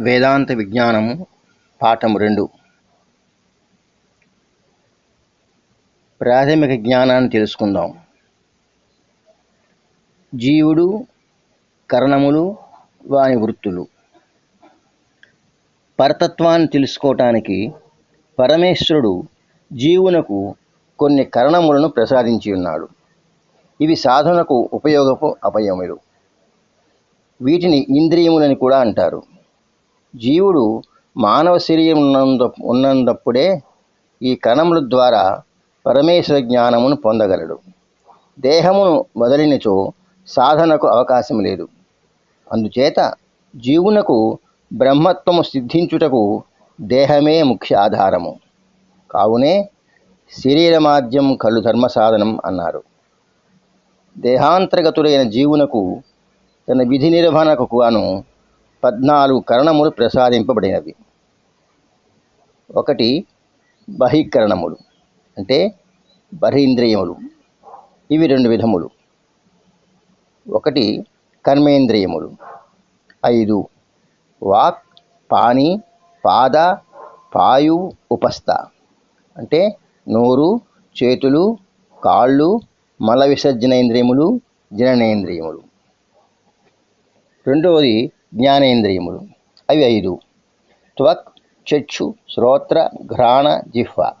వేదాంత విజ్ఞానము పాఠము రెండు. ప్రాథమిక జ్ఞానాన్ని తెలుసుకుందాం. జీవుడు కరణములు వాని వృత్తులు. పరతత్వాన్ని తెలుసుకోవటానికి పరమేశ్వరుడు జీవునకు కొన్ని కరణములను ప్రసాదించి ఉన్నాడు. ఇవి సాధనకు ఉపయోగపు అపయములు. వీటిని ఇంద్రియములని కూడా అంటారు. జీవుడు మానవ శరీరం ఉన్నందు ఉన్నప్పుడే ఈ కణముల ద్వారా పరమేశ్వర జ్ఞానమును పొందగలడు. దేహమును వదిలినచో సాధనకు అవకాశం లేదు. అందుచేత జీవునకు బ్రహ్మత్వము సిద్ధించుటకు దేహమే ముఖ్య ఆధారము. కావునే శరీరమాద్యం కలు ధర్మ సాధనం అన్నారు. దేహాంతర్గతుడైన జీవునకు తన విధి నిర్వహణకు గాను పద్నాలుగు కరణములు ప్రసాదింపబడినవి. ఒకటి బహికరణములు అంటే బహీంద్రియములు. ఇవి రెండు విధములు. ఒకటి కర్మేంద్రియములు. ఐదు వాక్ పాని పాద పాయు ఉపస్థ. అంటే నోరు చేతులు కాళ్ళు మల విసర్జనేంద్రియములు జననేంద్రియములు. రెండవది జ్ఞానేంద్రియములు. అవి ఐదు. త్వక్ చక్షు శ్రోత్ర ఘ్రాణ జిహ్వ.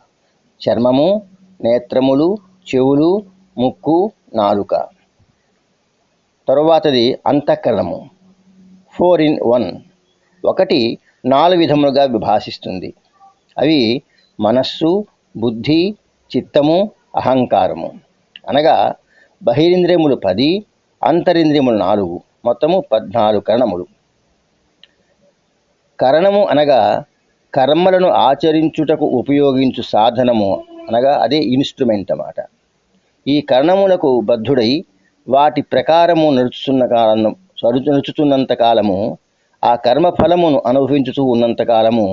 చర్మము నేత్రములు చెవులు ముక్కు నాలుక. తరువాతది అంతఃకరణము. Four in one. ఒకటి నాలుగు విధములుగా విభాషిస్తుంది అవి మనస్సు బుద్ధి చిత్తము అహంకారము. అనగా బహిరింద్రియములు పది అంతరింద్రియములు నాలుగు. మొత్తము పద్నాలుగు కరణములు. కరణము అనగా కర్మలను ఆచరించుటకు ఉపయోగించు సాధనము అనగా అదే ఇన్స్ట్రుమెంట్ అన్నమాట. ఈ కరణములకు బద్ధుడై వాటి ప్రకారము నడుచుతున్న కాలం నడుచుతున్నంత కాలము ఆ కర్మ ఫలమును అనుభవించుతూ ఉన్నంత కాలము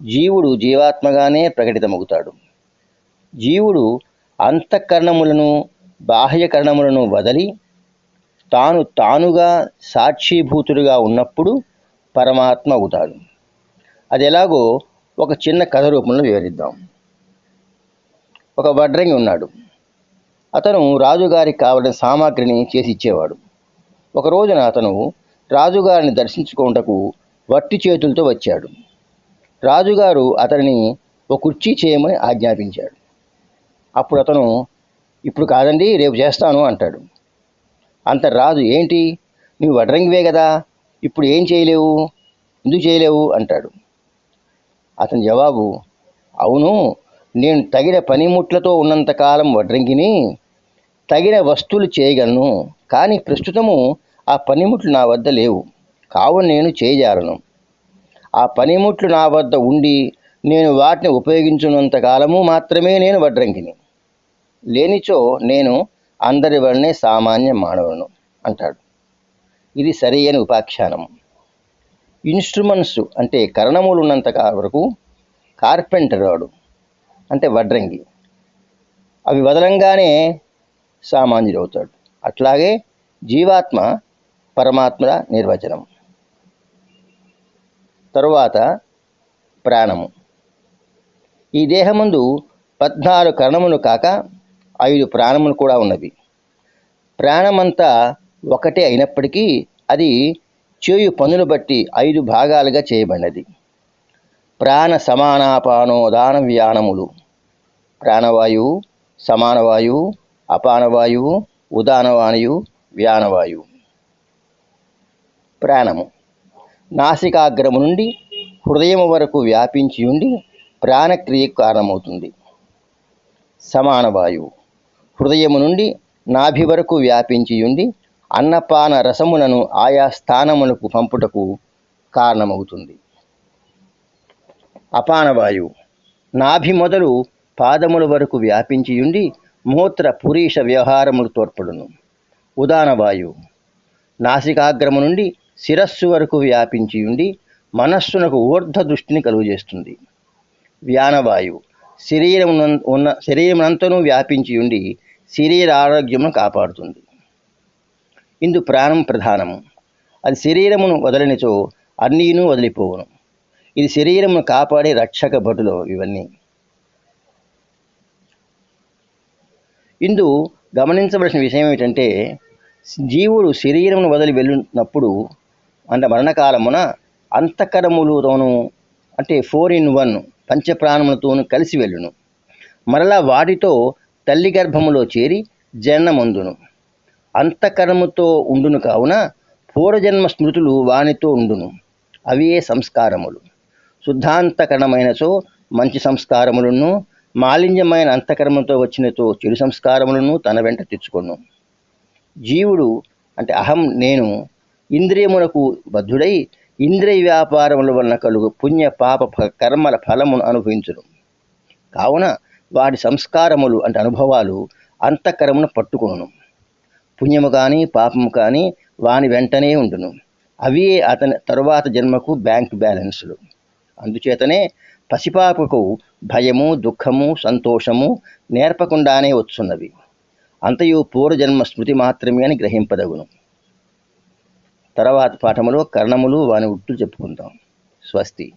జీవుడు జీవాత్మగానే ప్రకటితమవుతాడు జీవుడు అంతఃకరణములను బాహ్యకరణములను వదలి తాను తానుగా సాక్షిభూతుడుగా ఉన్నప్పుడు పరమాత్మ అవుతాడు. అది ఎలాగో ఒక చిన్న కథ రూపంలో వివరిద్దాం. ఒక వడ్రంగి ఉన్నాడు. అతను రాజుగారికి కావలసిన సామాగ్రిని చేసి ఇచ్చేవాడు. ఒక రోజున అతను రాజుగారిని దర్శించుకోవటకు వట్టి చేతులతో వచ్చాడు. రాజుగారు అతనిని ఒక కుర్చీ చేయమని ఆజ్ఞాపించాడు. అప్పుడు అతను ఇప్పుడు కాదండి రేపు చేస్తాను అంటాడు. అంత రాజు ఏంటి? నువ్వు వడ్రంగివే కదా? ఇప్పుడు ఏం చేయలేవు? ఎందుకు చేయలేవు? అంటాడు. అతని జవాబు అవును నేను తగిన పనిముట్లతో ఉన్నంతకాలం వడ్రంకిని తగిన వస్తువులు చేయగలను కానీ ప్రస్తుతము ఆ పనిముట్లు నా వద్ద లేవు. కావున నేను చేయజారను ఆ పనిముట్లు నా వద్ద ఉండి నేను వాటిని ఉపయోగించినంత కాలము మాత్రమే నేను వడ్రంకిని లేనిచో నేను అందరి వల్లనే సామాన్య మానవును అంటాడు. ఇది సరి అని ఉపాఖ్యానం. ఇన్స్ట్రుమెంట్స్ అంటే కరణములు ఉన్నంత వరకు కార్పెంటర్ వాడు అంటే వడ్రంగి. అవి వదలంగానే సామాన్యుడు అవుతాడు అట్లాగే జీవాత్మ పరమాత్మల నిర్వచనం. తరువాత ప్రాణము. ఈ దేహముందు పద్నాలుగు కరణములు కాక ఐదు ప్రాణములు కూడా ఉన్నవి. ప్రాణమంతా ఒకటే అయినప్పటికీ అది చేయు పనులు బట్టి ఐదు భాగాలుగా చేయబడినది. ప్రాణ సమానాపానోదాన వ్యానములు. ప్రాణవాయువు సమానవాయువు అపానవాయువు ఉదానవాయువు వ్యానవాయువు. ప్రాణము. నాసికాగ్రము నుండి హృదయం వరకు వ్యాపించి ఉండి ప్రాణక్రియకు కారణమవుతుంది. సమాన వాయువు హృదయము నుండి నాభి వరకు వ్యాపించి ఉండి అన్నపాన రసములను ఆయా స్థానములకు పంపుటకు కారణమవుతుంది. అపానవాయువు నాభి మొదలు పాదముల వరకు వ్యాపించి ఉండి మూత్ర పురీష వ్యవహారములు తోడ్పడును. ఉదాన వాయువు నాసికాగ్రము నుండి శిరస్సు వరకు వ్యాపించి ఉండి మనస్సునకు ఊర్ధ్వ దృష్టిని కలుగజేస్తుంది. వ్యానవాయువు శరీరం ఉన్న శరీరమునంతనూ వ్యాపించి ఉండి శరీర ఆరోగ్యమును కాపాడుతుంది. ఇందు ప్రాణం ప్రధానము. అది శరీరమును వదలనిచో అన్నీను వదిలిపోవును. ఇది శరీరమును కాపాడే రక్షక భటులు ఇవన్నీ. ఇందు గమనించవలసిన విషయం ఏమిటంటే జీవుడు శరీరమును వదిలి వెళ్ళినప్పుడు అంటే మరణకాలమున అంతఃకరములతోనూ అంటే ఫోర్ ఇన్ వన్ పంచప్రాణములతోనూ కలిసి వెళ్ళును. మరలా వాటితో తల్లి గర్భములో చేరి జన్మమందును అంతకరముతో ఉండును కావున పూర్వజన్మ స్మృతులు వానితో ఉండును. అవే సంస్కారములు. శుద్ధాంతకరణమైనచో మంచి సంస్కారములను మాలిన్యమైన అంతకర్మతో వచ్చినతో చెడు సంస్కారములను తన వెంట తెచ్చుకొను జీవుడు అంటే అహం నేను ఇంద్రియమునకు బద్ధుడై ఇంద్రియ వ్యాపారముల వలన కలుగు పుణ్య పాప ఫ- కర్మల ఫలమును అనుభవించును. కావున వాటి సంస్కారములు అంటే అనుభవాలు అంతఃకరమును పట్టుకొను పుణ్యము కానీ పాపము కానీ వాని వెంటనే ఉండును. అవి అతని తరువాత జన్మకు బ్యాంక్ బ్యాలెన్సులు. అందుచేతనే పసిపాపకు భయము దుఃఖము సంతోషము నేర్పకుండానే వచ్చున్నవి. అంతయు పూర్వజన్మ స్మృతి మాత్రమే అని గ్రహింపదగును. తర్వాత పాఠములో కర్ణములు వాని ఉట్టు చెప్పుకుందాం. స్వస్తి.